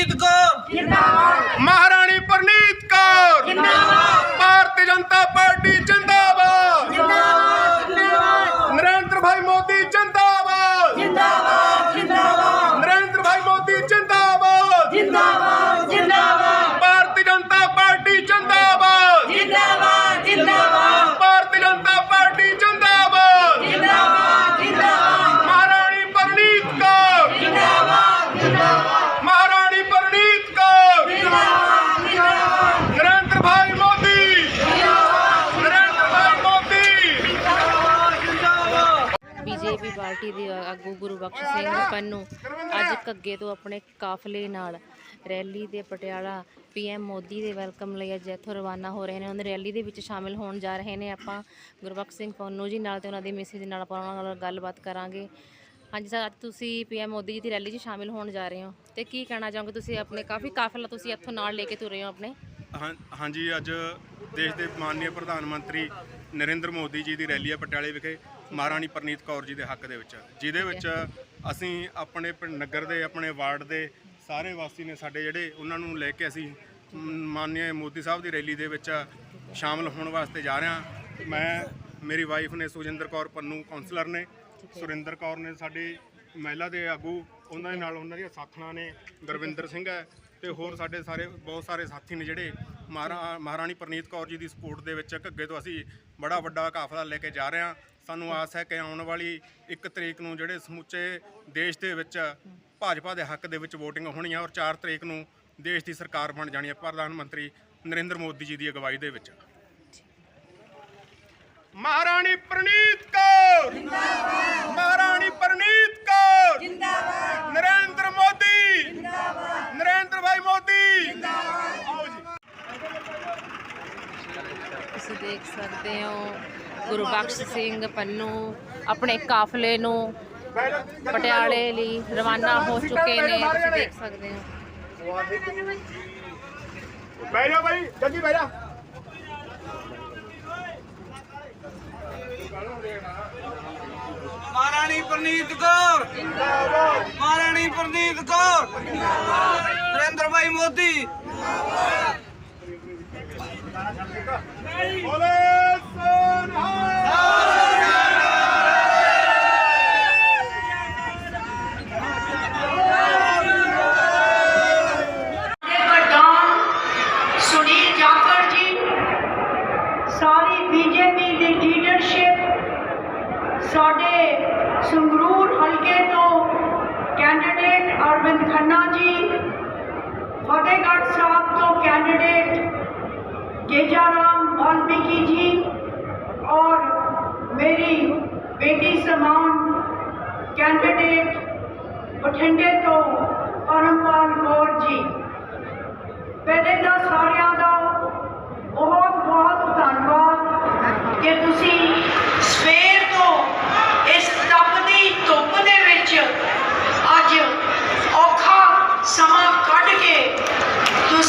ਪਰਨੀਤ ਕੌਰ। ਮਹਾਰਾਣੀ ਪ੍ਰਨੀਤ ਕੌਰ। ਜਿੰਦਾਬਾਦ। Bharatiya Janata BJP party ਦੇ ਆਗੂ ਗੁਰੂ ਬਖਸ਼ ਸਿੰਘ ਪੰਨੂ ਅੱਜ ਘੱਗੇ ਤੋਂ ਆਪਣੇ ਕਾਫਲੇ ਨਾਲ ਰੈਲੀ ਦੇ ਪਟਿਆਲਾ ਪੀਐਮ ਮੋਦੀ ਦੇ ਵੈਲਕਮ ਲਈ ਅੱਜ ਇੱਥੋਂ ਰਵਾਨਾ ਹੋ ਰਹੇ ਨੇ। ਉਹਨਾਂ ਰੈਲੀ ਦੇ ਵਿੱਚ ਸ਼ਾਮਿਲ ਹੋਣ ਜਾ ਰਹੇ ਨੇ ਆਪਾਂ। ਗੁਰਬਖਸ਼ ਸਿੰਘ ਪੰਨੂ ਜੀ ਨਾਲ ਤੇ ਉਹਨਾਂ ਦੀ ਮਿਸਿਸ ਨਾਲ ਆਪਾਂ ਉਹਨਾਂ ਨਾਲ ਗੱਲਬਾਤ ਕਰਾਂਗੇ। ਹਾਂਜੀ ਸਰ, ਅੱਜ ਤੁਸੀਂ ਪੀਐਮ ਮੋਦੀ ਜੀ ਦੀ ਰੈਲੀ 'ਚ ਸ਼ਾਮਿਲ ਹੋਣ ਜਾ ਰਹੇ ਹੋ ਤੇ ਕੀ ਕਹਿਣਾ ਚਾਹੋਗੇ ਤੁਸੀਂ ਆਪਣੇ? ਕਾਫੀ ਕਾਫਲਾ ਤੁਸੀਂ ਇੱਥੋਂ ਨਾਲ ਲੈ ਕੇ ਤੁਰੇ ਹੋ ਆਪਣੇ। ਹਾਂਜੀ, ਅੱਜ ਦੇਸ਼ ਦੇ ਮਾਨਨੀय ਪ੍ਰਧਾਨ ਮੰਤਰੀ ਨਰਿੰਦਰ ਮੋਦੀ ਜੀ ਦੀ ਰੈਲੀ ਹੈ ਪਟਿਆਲੇ ਵਿਖੇ। ਮਹਾਰਾਣੀ ਪ੍ਰਨੀਤ ਕੌਰ ਜੀ ਦੇ ਹੱਕ ਦੇ ਵਿੱਚ। ਜਿਹਦੇ ਵਿੱਚ ਅਸੀਂ ਆਪਣੇ ਪਿੰਡ ਨਗਰ ਦੇ ਆਪਣੇ ਵਾਰਡ ਦੇ ਸਾਰੇ ਵਾਸੀ ਨੇ ਸਾਡੇ ਜਿਹੜੇ ਉਹਨਾਂ ਨੂੰ ਲੈ ਕੇ ਅਸੀਂ ਮ, ਮਾਨਨੀय ਮੋਦੀ ਸਾਹਿਬ ਦੀ ਰੈਲੀ ਦੇ ਵਿੱਚ ਸ਼ਾਮਲ ਹੋਣ ਵਾਸਤੇ ਜਾ ਰਹੇ। ਮੈਂ ਮੇਰੀ ਵਾਈਫ ਨੇ ਸੁਜਿੰਦਰ ਕੌਰ ਪੰਨੂ ਕਾਉਂਸਲਰ ਨੇ। ਸੁਰਿੰਦਰ ਕੌਰ ਨੇ ਸਾਡੀ ਮਹਿਲਾ ਦੇ ਆਗੂ ਉਹਨਾਂ ਦੇ ਨਾਲ ਉਹਨਾਂ ਦੀਆਂ ਸਾਥਣਾਂ ਨੇ। ਗੁਰਵਿੰਦਰ ਸਿੰਘ ਹੈ ਤੇ ਹੋਰ ਸਾਡੇ ਸਾਰੇ ਬਹੁਤ ਸਾਰੇ ਸਾਥੀ ਨੇ ਜਿਹੜੇ ਮਹਾਰਾ- ਮਹਾਰਾਣੀ ਪ੍ਰਨੀਤ ਕੌਰ ਜੀ ਦੀ ਸਪੋਰਟ ਦੇ ਵਿੱਚ ਘੱਗੇ ਤੋਂ ਅਸੀਂ ਬੜਾ ਵੱਡਾ ਕਾਫਲਾ ਲੈ ਕੇ ਜਾ ਰਹੇ ਹਾਂ। ਸਾਨੂੰ ਆਸ ਹੈ ਕਿ ਆਉਣ ਵਾਲੀ 1 ਤਰੀਕ ਨੂੰ ਜਿਹੜੇ ਸਮੁੱਚੇ ਦੇਸ਼ ਦੇ ਵਿੱਚ ਭਾਜਪਾ ਦੇ ਹੱਕ ਦੇ ਵਿੱਚ VOTING ਹੋਣੀ ਹੈ ਔਰ 4 ਤਰੀਕ ਨੂੰ ਦੇਸ਼ ਦੀ ਸਰਕਾਰ ਬਣ ਜਾਣੀ ਹੈ। ਪ੍ਰਧਾਨ ਮੰਤਰੀ ਨਰਿੰਦਰ ਮੋਦੀ ਜੀ ਦੀ ਅਗਵਾਈ ਦੇ ਵਿੱਚ। ਮਹਾਰਾਣੀ ਪ੍ਰਨੀਤ ਕੌਰ! ਜਿੰਦਾਬਾਦ ਮਹਾਰਾਣੀ ਪ੍ਰਨੀਤ ਕੌਰ ਜਿੰਦਾਬਾਦ ਨਰਿੰਦਰ ਮੋਦੀ ਜਿੰਦਾਬਾਦ ਨਰਿੰਦਰ ਭਾਈ ਮੋਦੀ ਜਿੰਦਾਬਾਦ ਆਓ ਜੀ ਤੁਸੀਂ ਦੇਖ ਸਕਦੇ ਹੋ ਗੁਰਬਖਸ਼ ਸਿੰਘ ਪੰਨੂ ਆਪਣੇ ਕਾਫਲੇ ਨੂੰ ਪਟਿਆਲੇ ਲਈ ਰਵਾਨਾ ਹੋ ਚੁੱਕੇ ਨੇ ਤੁਸੀਂ ਦੇਖ ਸਕਦੇ ਹੋ। ਬਹਿ ਜਾ ਭਾਈ ਜੱਗੀ ਬਹਿ ਜਾ ਮਹਾਰਾਣੀ ਪਰਨੀਤ ਕੌਰ। ਮਹਾਰਾਣੀ ਪਰਨੀਤ ਕੌਰ। ਨਰਿੰਦਰ ਭਾਈ ਮੋਦੀ। ਬੋਲੇ ਸੋਨਹਾ ਦੇ ਪ੍ਰਧਾਨ ਸੁਨੀਲ ਜਾਖੜ ਜੀ ਸਾਰੀ ਬੀਜੇਪੀ केजाराम वाल्मीकि जी और मेरी बेटी समान कैंडिडेट बठिंडे तो परमपाल कौर जी पहले तो सारे का बहुत बहुत धनबाद कि तुम सवेर तो इस तपती धुप के अज औखा समा क्ड के तुम